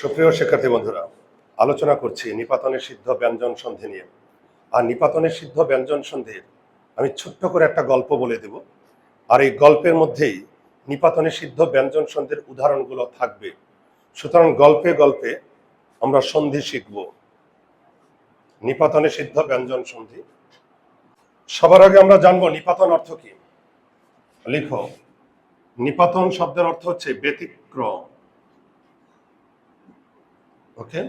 সুপ্রিয় শিক্ষার্থী বন্ধুরা, আলোচনা করছি নিপাতনের সিদ্ধ ব্যঞ্জন সন্ধি নিয়ে। আর নিপাতনের সিদ্ধ ব্যঞ্জন সন্ধির আমি ছোট্ট করে একটা গল্প বলে দেব। আর এই গল্পের মধ্যেই নিপাতনের সিদ্ধ ব্যঞ্জন সন্ধির উদাহরণগুলো থাকবে। সুতরাং গল্পে গল্পে আমরা সন্ধি শিখব। নিপাতনে সিদ্ধ ব্যঞ্জন সন্ধি। সবার আগে আমরা জানব নিপাতন অর্থ কি? লিখো। নিপাতন শব্দের অর্থ হচ্ছে ব্যতিক্রম। ওকে?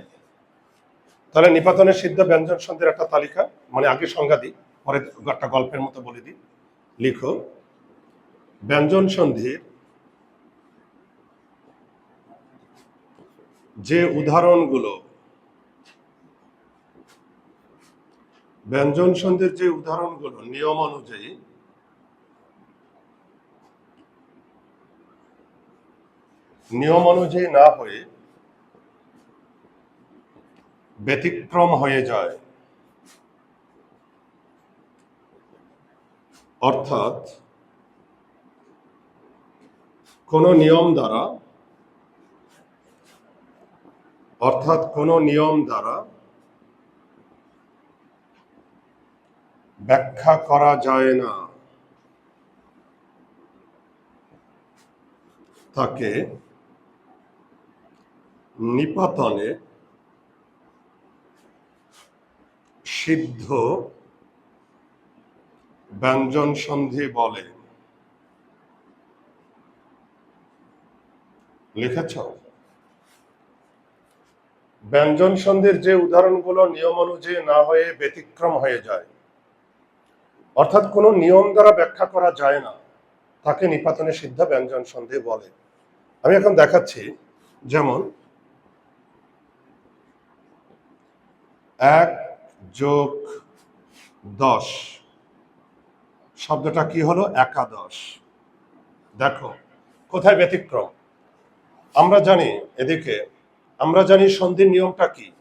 তাহলে নিপাতনের সিদ্ধ ব্যঞ্জন সন্ধির একটা তালিকা মানে আগে সংজ্ঞা দিই, পরে একটা গল্পের মতো বলে দিই। লিখো, ব্যঞ্জন সন্ধির যে উদাহরণগুলো, ব্যঞ্জন সন্ধির যে উদাহরণগুলো, নিয়ম অনুযায়ী নিয়ম অনুযায়ী না হয়ে ব্যতিক্রম হয়ে যায়। অর্থাৎ কোন নিয়ম দ্বারা, অর্থাৎ কোন নিয়ম দ্বারা ব্যাখ্যা করা যায় না। তাকে নিপাতনে সিদ্ধ ব্যঞ্জন সন্ধি বলে। লিখেছ? ব্যঞ্জন সন্ধির যে উদাহরণগুলো নিয়ম অনুযায়ী না হয়ে ব্যতিক্রম হয়ে যায়, অর্থাৎ কোনো নিয়ম দ্বারা ব্যাখ্যা করা যায় না, তাকে নিপাতনে সিদ্ধ ব্যঞ্জন সন্ধি বলে। আমি এখন দেখাচ্ছি, যেমন, এক যোগ দশ। শব্দটা কি হলো? একাদশ। দেখো, কোথায় ব্যতিক্রম? আমরা জানি এদিকে, আমরা জানি সন্ধির নিয়মটা কি?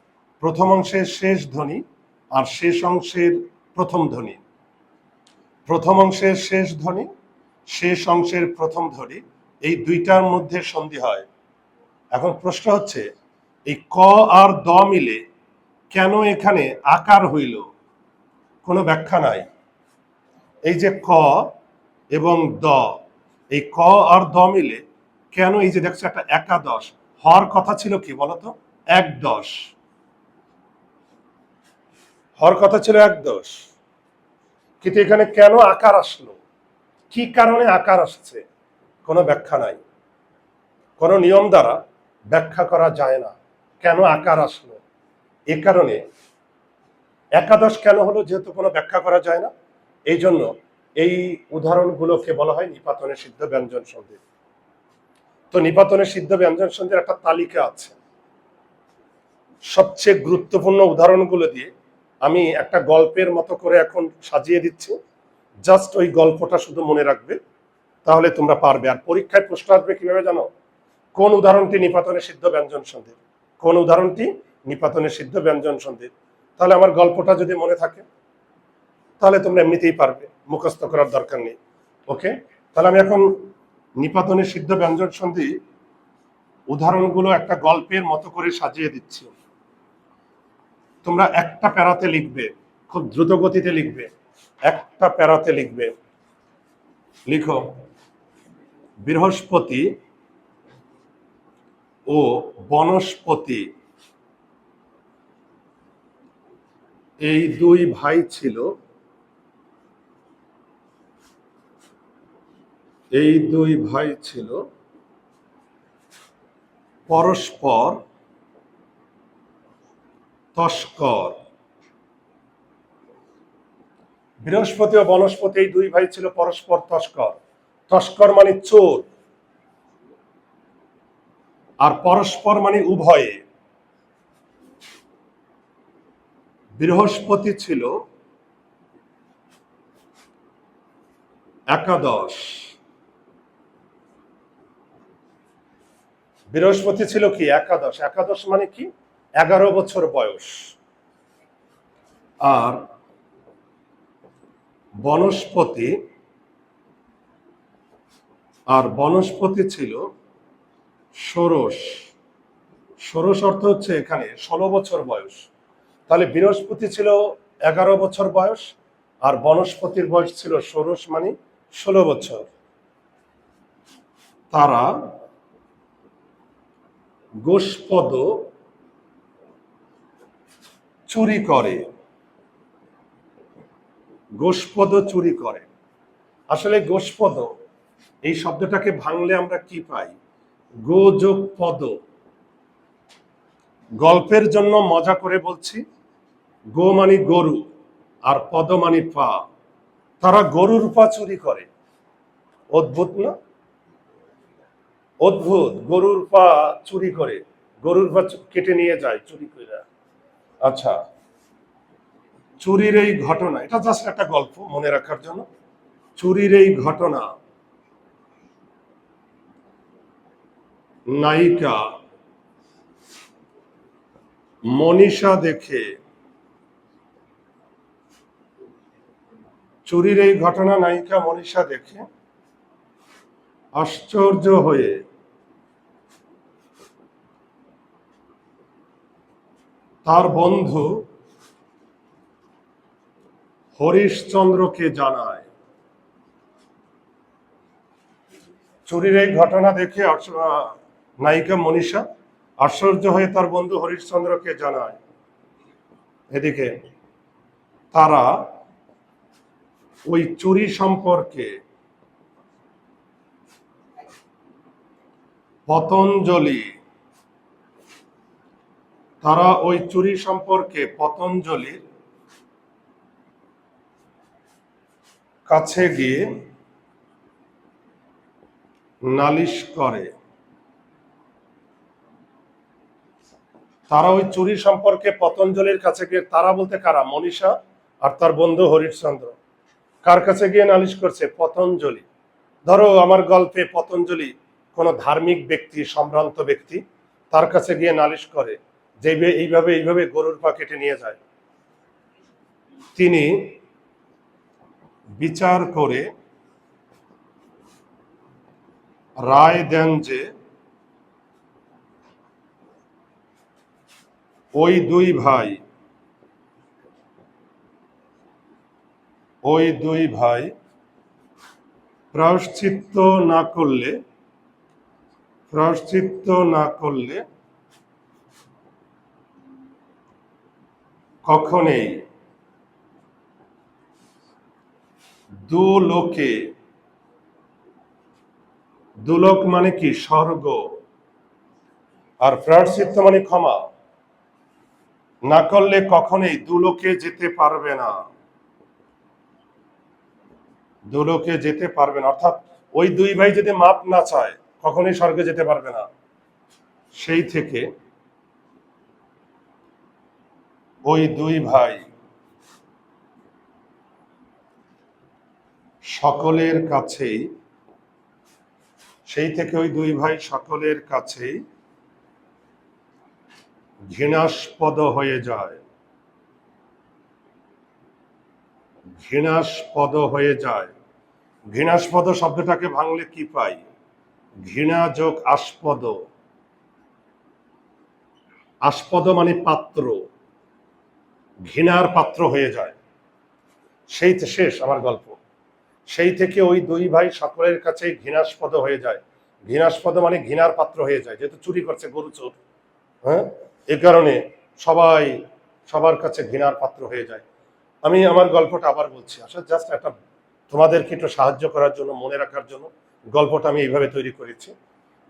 প্রথম অংশের শেষ ধ্বনি আর শেষ অংশের প্রথম ধ্বনি। প্রথম অংশের শেষ ধ্বনি, শেষ অংশের প্রথম ধ্বনি, এই দুইটার মধ্যে সন্ধি হয়। এখন প্রশ্ন হচ্ছে, এই ক আর দ মিলে কেন এখানে আকার হইল? কোনো ব্যাখ্যা নাই। এই যে ক এবং দ, এই ক আর দ মিলে কেন এই যে দেখছ একটা একাদশ? হওয়ার কথা ছিল কি বলতো? এক দশ হর কথা ছিল এক দশ কিন্তু এখানে কেন আকার আসলো? কি কারণে আকার আসছে? কোনো ব্যাখ্যা নাই। কোনো নিয়ম দ্বারা ব্যাখ্যা করা যায় না। কেন আকার আসলো? এ কারণে একাদশ কেন হলো যেহেতু কোনো ব্যাখ্যা করা যায় না, এই জন্য এই উদাহরণগুলোকে বলা হয় নিপাতনের সিদ্ধ ব্যঞ্জন সন্ধি। তো নিপাতনের সিদ্ধ ব্যঞ্জন সন্ধির একটা তালিকা আছে। সবচেয়ে গুরুত্বপূর্ণ উদাহরণগুলো দিয়ে আমি একটা গল্পের মতো করে এখন সাজিয়ে দিচ্ছি। জাস্ট ওই গল্পটা শুধু মনে রাখবে, তাহলে তোমরা পারবে। আর পরীক্ষায় প্রশ্ন আসবে কীভাবে জানো? কোন উদাহরণটি নিপাতনের সিদ্ধ ব্যঞ্জন সন্ধির? কোন উদাহরণটি নিপাতনের সিদ্ধ ব্যঞ্জন সন্ধির তাহলে আমার গল্পটা যদি মনে থাকে, তাহলে তোমরা এমনিতেই পারবে, মুখস্থ করার দরকার নেই। ওকে? তাহলে আমি এখন নিপাতনের সিদ্ধ ব্যঞ্জন সন্ধি উদাহরণগুলো একটা গল্পের মতো করে সাজিয়ে দিচ্ছি। তোমরা একটা প্যারাতে লিখবে, খুব দ্রুত গতিতে লিখবে, একটা প্যারাতে লিখবে। লিখো, বৃহস্পতি ও বনস্পতি। এই দুই ভাই ছিল। এই দুই ভাই ছিল। পরস্পর তস্কর। বৃহস্পতি ও বনস্পতি, এই দুই ভাই ছিল পরস্পর তস্কর। তস্কর মানে চোর। আর পরস্পর মানে উভয়ে। বৃহস্পতি ছিল একাদশ। বৃহস্পতি ছিল কি? একাদশ। একাদশ মানে কি? এগারো বছর বয়স। আর বনস্পতি আর বনস্পতি ছিল ষোড়শ। ষোড়শ অর্থ হচ্ছে এখানে ষোলো বছর বয়স। তাহলে বৃহস্পতি ছিল এগারো বছর বয়স আর বনস্পতির বয়স ছিল ষোড়শ মানে ষোলো বছর। তারা গোষ্পদ চুরি করে। গোষ্পদ চুরি করে। আসলে গোষ্পদ, এই শব্দটাকে ভাঙলে আমরা কি পাই? গো যোগ পদ গল্পের জন্য মজা করে বলছি। গো মানে গরু আর পদ মানে পা। তারা গরুর পা চুরি করে। অদ্ভুত না? অদ্ভুত। গরুর পা চুরি করে। গরুর পা কেটে নিয়ে যায় চুরি করে আচ্ছা। চুরির এই ঘটনা, এটা জাস্ট একটা গল্প মনে রাখার জন্য। চুরির এই ঘটনা। নায়িকা মনীষা দেখে চুরির এই ঘটনা নায়িকা মনীষা দেখে আশ্চর্য হয়ে তার বন্ধু হরিশচন্দ্রকে জানায়, চুরির এই ঘটনা দেখে নায়িকা মনীষা আশ্চর্য হয়ে তার বন্ধু হরিশচন্দ্রকে জানায়। এদিকে তারা ওই চুরি সম্পর্কে পতঞ্জলি, তারা ওই চুরি সম্পর্কে পতঞ্জলির কাছে গিয়ে নালিশ করে। তারা ওই চুরি সম্পর্কে পতঞ্জলির কাছে গিয়ে তারা বলতে কারা? মনীষা আর তার বন্ধু হরিশচন্দ্র। কার কাছে গিয়ে নালিশ করছে? পতঞ্জলি। ধরো আমার গল্পে পতঞ্জলি কোনো ধার্মিক ব্যক্তি, সম্ভ্রান্ত ব্যক্তি, তার কাছে গিয়ে নালিশ করে যে এইভাবে এইভাবে গরুর পা কেটে নিয়ে যায়। তিনি বিচার করে রায় দেন যে ওই দুই ভাই ওই দুই ভাই প্রায়শ্চিত্ত না করলে, প্রায়শ্চিত্ত না করলে কখনেই দু লোকে দুলোক মানে কি স্বর্গ আর প্রায়শ্চিত্ত মানে ক্ষমা? না করলে কখনোই দুলোকে যেতে পারবে না। দুলোকে যেতে পারবে না। অর্থাৎ ওই দুই ভাই যদি মাপ না চায়, কখনোই স্বর্গে যেতে পারবে না। সেই থেকে ওই দুই ভাই সকলের কাছেই, সেই থেকে ওই দুই ভাই সকলের কাছেই ঘৃণাস্পদ হয়ে যায়। ঘৃণাস্পদ হয়ে যায়। ঘৃণাস্পদ শব্দটাকে ভাঙলে কি পাই? ঘৃণা যোগ আস্পদ। আস্পদ মানে পাত্র। ঘৃণার পাত্র হয়ে যায়। সেই শেষ আমার গল্প। সেই থেকে ওই দুই ভাই সকলের কাছে ঘৃণাস্পদ হয়ে যায়। ঘৃণাস্পদ মানে ঘৃণার পাত্র হয়ে যায়, যেহেতু চুরি করছে গরু চোর। হ্যাঁ? এ কারণে সবাই, সবার কাছে ঘৃণার পাত্র হয়ে যায়। আমি আমার গল্পটা আবার বলছি। আসলে জাস্ট একটা তোমাদেরকে একটু সাহায্য করার জন্য, মনে রাখার জন্য গল্পটা আমি এইভাবে তৈরি করেছি।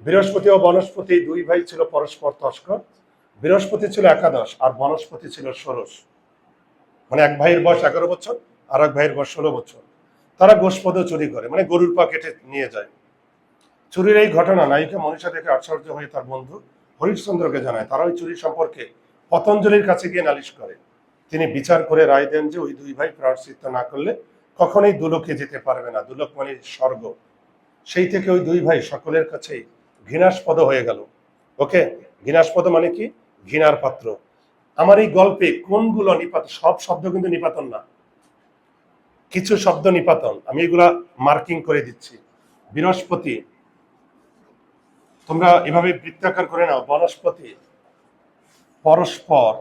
বৃহস্পতি ও বনস্পতি দুই ভাই ছিল পরস্পর তস্কর। বৃহস্পতি ছিল একাদশ আর বনস্পতি ছিল ষোড়শ। মানে এক ভাইয়ের বয়স এগারো বছর আর এক ভাইয়ের বয়স ষোলো বছর। তারা গোষ্পদ চুরি করে মানে গরুর পা কেটে নিয়ে যায়। চুরির এই ঘটনা নায়িকা মনীষা দেখে আশ্চর্য হয়ে তার বন্ধু হরিশচন্দ্রকে জানায়, তারা ওই চুরি সম্পর্কে পতঞ্জলির কাছে গিয়ে নালিশ করে। তিনি বিচার করে রায় দেন যে ওই দুই ভাই প্রায়শ্চিত্ত না করলে কখনোই দুলোকে যেতে পারবে না। দুলোক মানে স্বর্গ। সেই থেকে ওই দুই ভাই সকলের কাছেই ঘৃণাস্পদ হয়ে গেল। ওকে? ঘৃণাস্পদ মানে কি? ঘৃণার পাত্র। আমার এই গল্পে কোনগুলো নিপাত? সব শব্দ কিন্তু নিপাতন না। কিছু শব্দ নিপাতন। আমি এগুলা মার্কিং করে দিচ্ছি। বৃহস্পতি, তোমরা এভাবে বৃত্তাকার করে নাও। বনস্পতি, পরস্পর,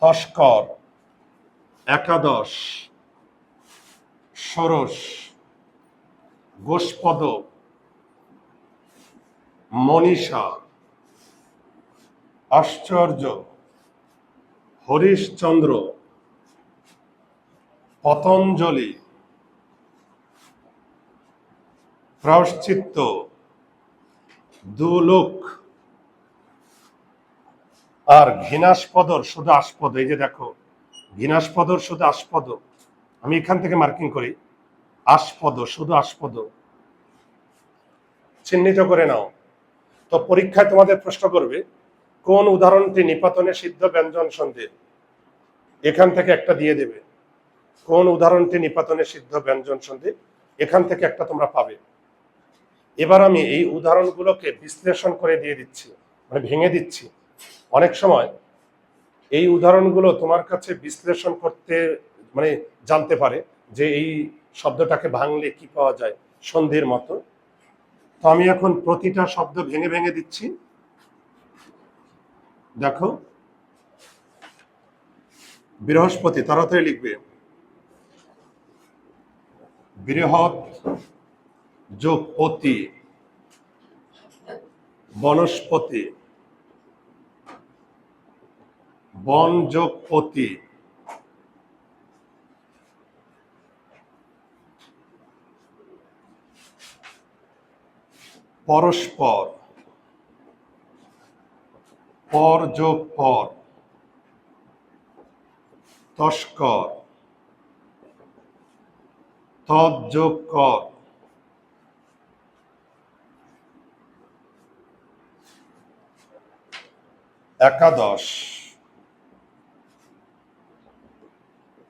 তস্কর, একাদশ ষোড়শ গোষ্পদ, মনীষা, আশ্চর্য, হরিশচন্দ্র, পতঞ্জলি, প্রায়শ্চিত্ত, দুলোক আর ঘৃণাস্পদর শুধু আস্পদ। এই যে দেখো, ঘৃণাস্পদর শুধু আস্পদ। আমি এখান থেকে মার্কিং করি। আস্পদ, শুধু আস্পদ। চিহ্নিত করে নাও। তো পরীক্ষায় তোমাদের প্রশ্ন করবে, কোন উদাহরণটি নিপাতনে সিদ্ধ ব্যঞ্জন সন্ধি এখান থেকে একটা দিয়ে দেবে। কোন উদাহরণটি নিপাতনে সিদ্ধ ব্যঞ্জন সন্ধি এখান থেকে একটা তোমরা পাবে। এবার আমি এই উদাহরণগুলোকে বিশ্লেষণ করে দিয়ে দিচ্ছি মানে ভেঙে দিচ্ছি। অনেক সময় এই উদাহরণগুলো তোমার কাছে বিশ্লেষণ করতে মানে জানতে পারে যে এই শব্দটাকে ভাঙলে কি পাওয়া যায় সন্ধির মতো। তো আমি এখন প্রতিটা শব্দ ভেঙে ভেঙে দিচ্ছি। দেখো। বৃহস্পতি, তাড়াতাড়ি লিখবে। বৃহৎ যোগ পতি বনস্পতি, বন যোগ পতি পরস্পর। পর যোগ পর। তস্কর। তদ যোগ কর। একাদশ।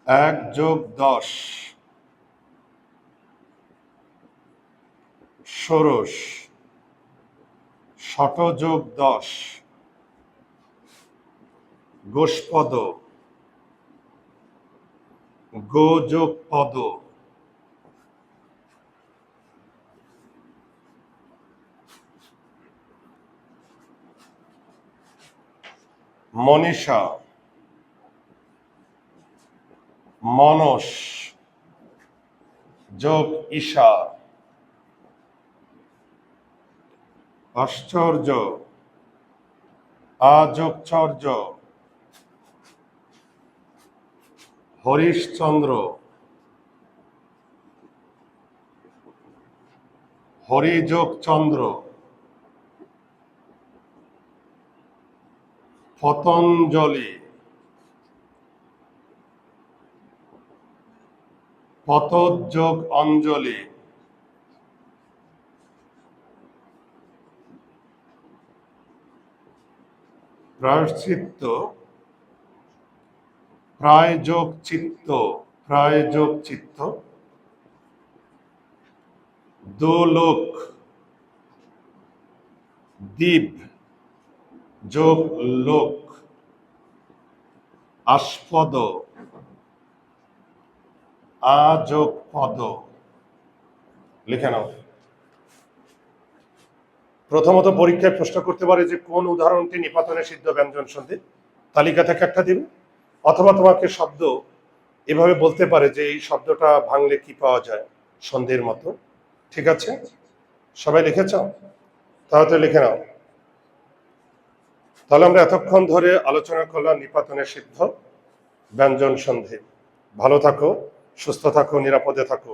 এক যোগ দশ। ষোড়শ। শত যোগ দশ। গোষ্পদ। গো যোগ পদ। মনীষা। মনস। যোগ ঈশা। আশ্চর্য। আযোগচর্য হরিশচন্দ্র। হরিযোগচন্দ্র। পতঞ্জলি। পতযোগ অঞ্জলি প্রায়শ্চিত্ত প্রায় যোগ চিত্ত প্রায় যোগ চিত্ত দোলোক, দ্বীপ যোগ লোক আস্পদ আযোগ পদ লিখে নাও। প্রথমত পরীক্ষায় প্রশ্ন করতে পারে যে কোন উদাহরণটি নিপাতনে সিদ্ধ ব্যঞ্জন সন্ধি তালিকা থেকে একটা দিবে। অথবা তোমাকে শব্দ এভাবে বলতে পারে যে এই শব্দটা ভাঙলে কি পাওয়া যায় সন্ধির মতো। ঠিক আছে? সবাই লিখেছ তাহলে লিখে নাও। তাহলে আমরা এতক্ষণ ধরে আলোচনা করলাম নিপাতনে সিদ্ধ ব্যঞ্জন সন্ধি ভালো থাকো, সুস্থ থাকো, নিরাপদে থাকো।